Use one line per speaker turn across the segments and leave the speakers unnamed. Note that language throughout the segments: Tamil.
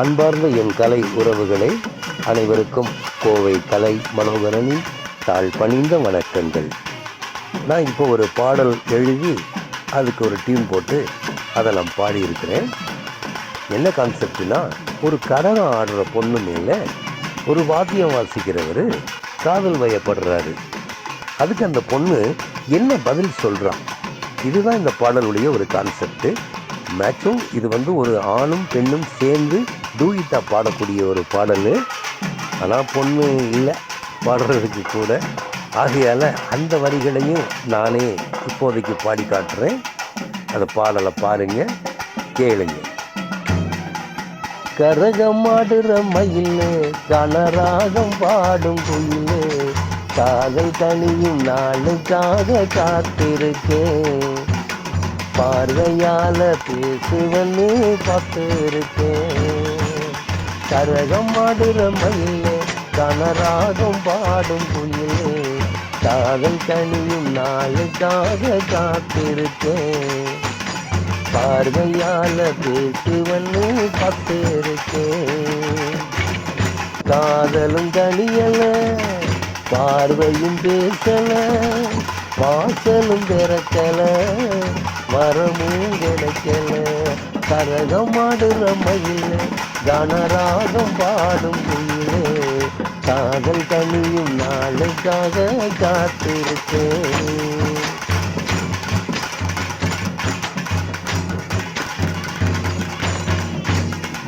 அன்பார்ந்த என் கலை உறவுகளை அனைவருக்கும் கோவை கலை மனோகரனின் தாழ் பணிந்த வணக்கங்கள். நான் இப்போ ஒரு பாடல் எழுதி அதுக்கு ஒரு டீம் போட்டு அதை நான் பாடியிருக்கிறேன். என்ன கான்செப்ட்னா ஒரு கரகம் ஆடுற பொண்ணு மேலே ஒரு வாத்தியம் வாசிக்கிறவர் காதல் வயப்படுறாரு. அதுக்கு அந்த பொண்ணு என்ன பதில் சொல்கிறான் இதுதான் இந்த பாடலுடைய ஒரு கான்செப்ட் மேட்சும் இது வந்து ஒரு ஆணும் பெண்ணும் சேர்ந்து டூயிட்டா பாடக்கூடிய ஒரு பாடல். ஆனால் பொண்ணு இல்லை பாடுறதுக்கு கூட. ஆகையால் அந்த வரிகளையும் நானே இப்போதைக்கு பாடி காட்டுறேன். அந்த பாடலை பாருங்க கேளுங்க. கரகமாடுற மயில் கனராகம் பாடும் குயில். காதல் தனியும் நாளுக்காக காத்திருக்கேன். பார்வையால பேசுவன்னு கரகம் கரகமாடுற மயிலே கனராகம் பாடும் குயில். காதல் தனியும் நாளுக்காக காத்திருக்கேன். பார்வையால பேசுவன்னு பார்த்திருக்கேன் காதலும் தனியல பார்வையும் பேசல வாசலும் பிறக்கல வரமும் கிடைக்கல. கரகமாடுற மயிலே மயில் கனராகம் பாடும் குயிலே காதல் தனியும் நாளுக்காக காத்திருக்கேன்.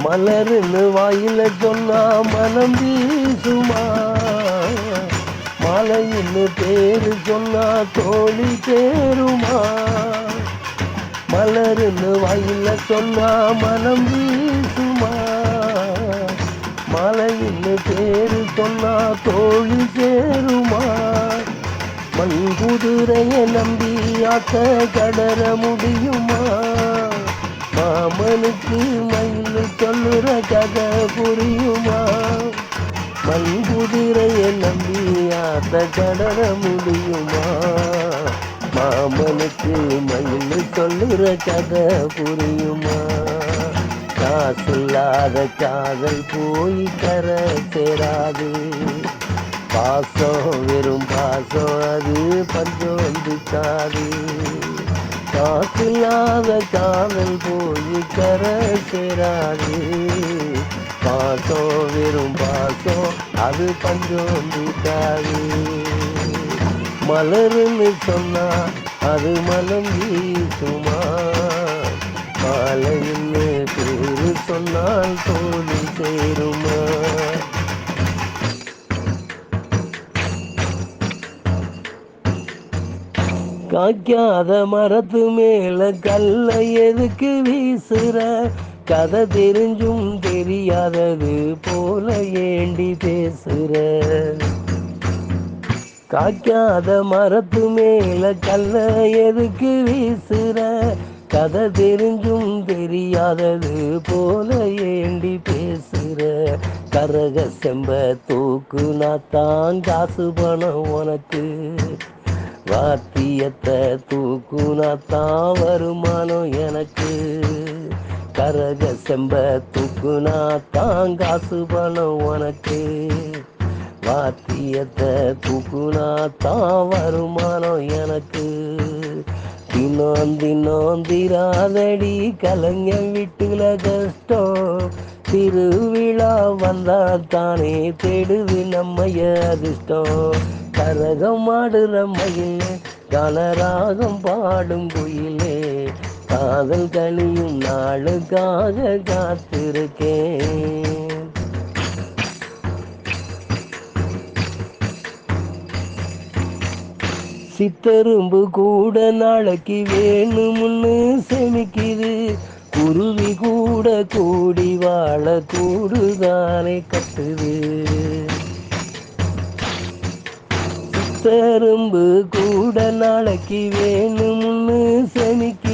மலருன்னு வாயில சொன்னா மனம் வீசுமா? மலையின்னு பேரு சொன்னா தோழி சேருமா? மலருன்னு வாயில சொன்னா மனம் வீசுமா? மலையின்னு பேரு சொன்னா தோழி சேருமா? மண் குதிரைய நம்பி ஆத்த கடற முடியுமா? மாமனுக்கு மயில் சொல்லுற கதை புரியுமா? மண் குதிரைய நம்பி ஆத்த கடற முடியுமா? மாமனுக்கு மயில் சொல்லுற கதை புரியுமா? காசில்லாத காதல் போய் கர சேராது. பாசம் வெறும் பாசம் அது பஞ்சம் வந்துக்காது காசில்லாத காதல் போய் கர சேராது. பாசம் வெறும் பாசம் அது பஞ்சம் வந்துக்காது மலருன்னு சொன்னா அது மலம் வீசுமா? மாலைன்னு பேரு சொன்னால் தோழி சேருமா? காய்க்காத மரத்து மேல கல்ல எதுக்கு வீசுற? கதை தெரிஞ்சும் தெரியாதது போல ஏண்டி பேசுற? காய்க்காத மரத்து மேல கல்ல எதுக்கு வீசுற? கதை தெரிஞ்சும் தெரியாதது போல ஏண்டி பேசுற? கரக செம்ப தூக்கு நான் காசு பணம் உனக்கு. வாத்தியத்தை தூக்குனா தான் வருமானம் எனக்கு. கரக செம்ப தூக்குனா தான் காசு பணம் உனக்கு. வாத்தியத்தை தூக்குனா தான் வருமானம் எனக்கு. தினம் தினம் திராதடி கலைஞன் வீட்டுல கஷ்டம். திருவிழா வந்தா தானே தேடுது நம்ம அதிர்ஷ்டம். கரகம் ஆடுற மயில் கனராகம் பாடும் குயிலே. காதல் கழியும் நாளுக்காக காத்திருக்கேன். சித்தரும்பு கூட நாளைக்கு வேணும்னு செமிக்குது. குருவி கூட கூடி வாழ கூடுதானே கட்டுது. சித்தரும்பு கூட நாளைக்கு வேணும்னு செமிக்குது.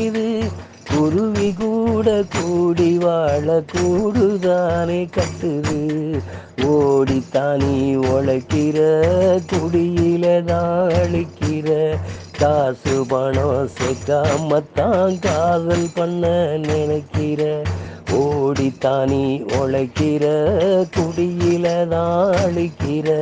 குருவி கூட கூடி வாழ கூடுதானே கட்டுது. ஓடித்தானி உழைக்கிற குடியில தான் அழிக்கிற காசு பணம் சேர்க்காமத்தான் காதல் பண்ண நினைக்கிற. ஓடித்தானி உழைக்கிற குடியில தான் அழிக்கிற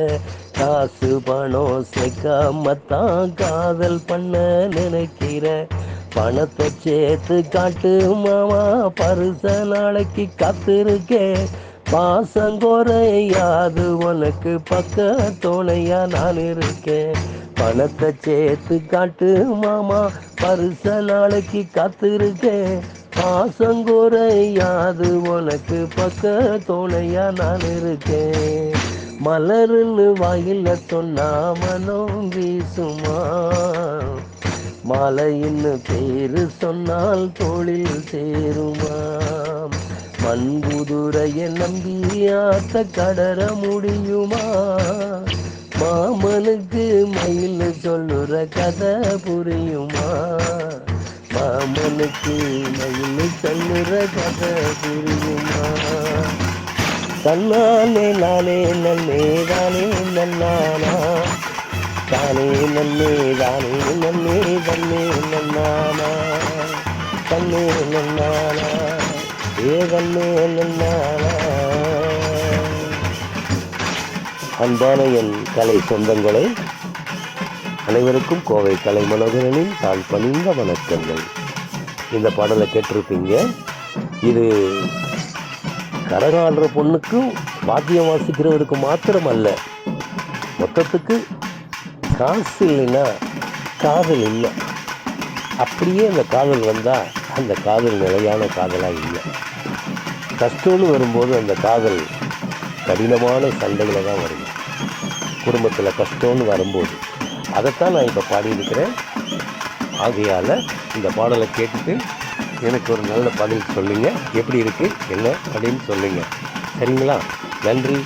காசு பணம் சேர்க்காமத்தான் காதல் பண்ண நினைக்கிற. பணத்தை சேர்த்து காட்டு மாமா பரிச நாளைக்கு காத்திருக்கேன் பாசம் குறையாது உனக்கு பக்க துணையா நான் இருக்கேன் பணத்தை சேர்த்து காட்டு மாமா பருச நாளைக்கு காத்திருக்கேன் பாசம் குறையாது உனக்கு பக்க துணையா நான் இருக்கேன் மலருன்னு வாயில சொன்னா மனம் வீசுமா? மலையின் பேரு சொன்னால் தொழில் சேருமா மண்புதுரைய நம்பி ஆத்த கடற முடியுமா? மாமனுக்கு மயில் சொல்லுற கதை புரியுமா? மாமனுக்கு மயில் சொல்லுற கதை புரியுமா? தன்னானே நானே நன்னே தானே நன்னானா? தானே நன்னே தானே நன்னே தன்னே நன்னானா தன்னே நன்னானா ஏ தன்னே நன்னானா அன்பான என் கலை சொந்தங்களை அனைவருக்கும் கோவை கலை மனோகரனின் தான் பணிந்த வணக்கங்கள். இந்த பாடலை கேட்டிருப்பீங்க. இது கரகாடுற பொண்ணுக்கும் வாத்தியம் வாசிக்கிறவருக்கு மாத்திரம் அல்ல மொத்தத்துக்கு காசு இல்லைன்னா காதல் இல்லை. அப்படியே அந்த காதல் வந்தால் அந்த காதல் நிலையான காதலாக இல்லை. கஷ்டம்னு வரும்போது அந்த காதல் கடினமான சண்டைகளை தான் வருது. குடும்பத்தில் கஷ்டம்னு வரும்போது. அதைத்தான் நான் இப்போ பாடியிருக்கிறேன். ஆகையால் இந்த பாடலை கேட்டுட்டு எனக்கு ஒரு நல்ல பதில் சொல்லுங்கள் எப்படி இருக்குது என்ன அப்படின்னு சொல்லுங்கள் சரிங்களா? நன்றி.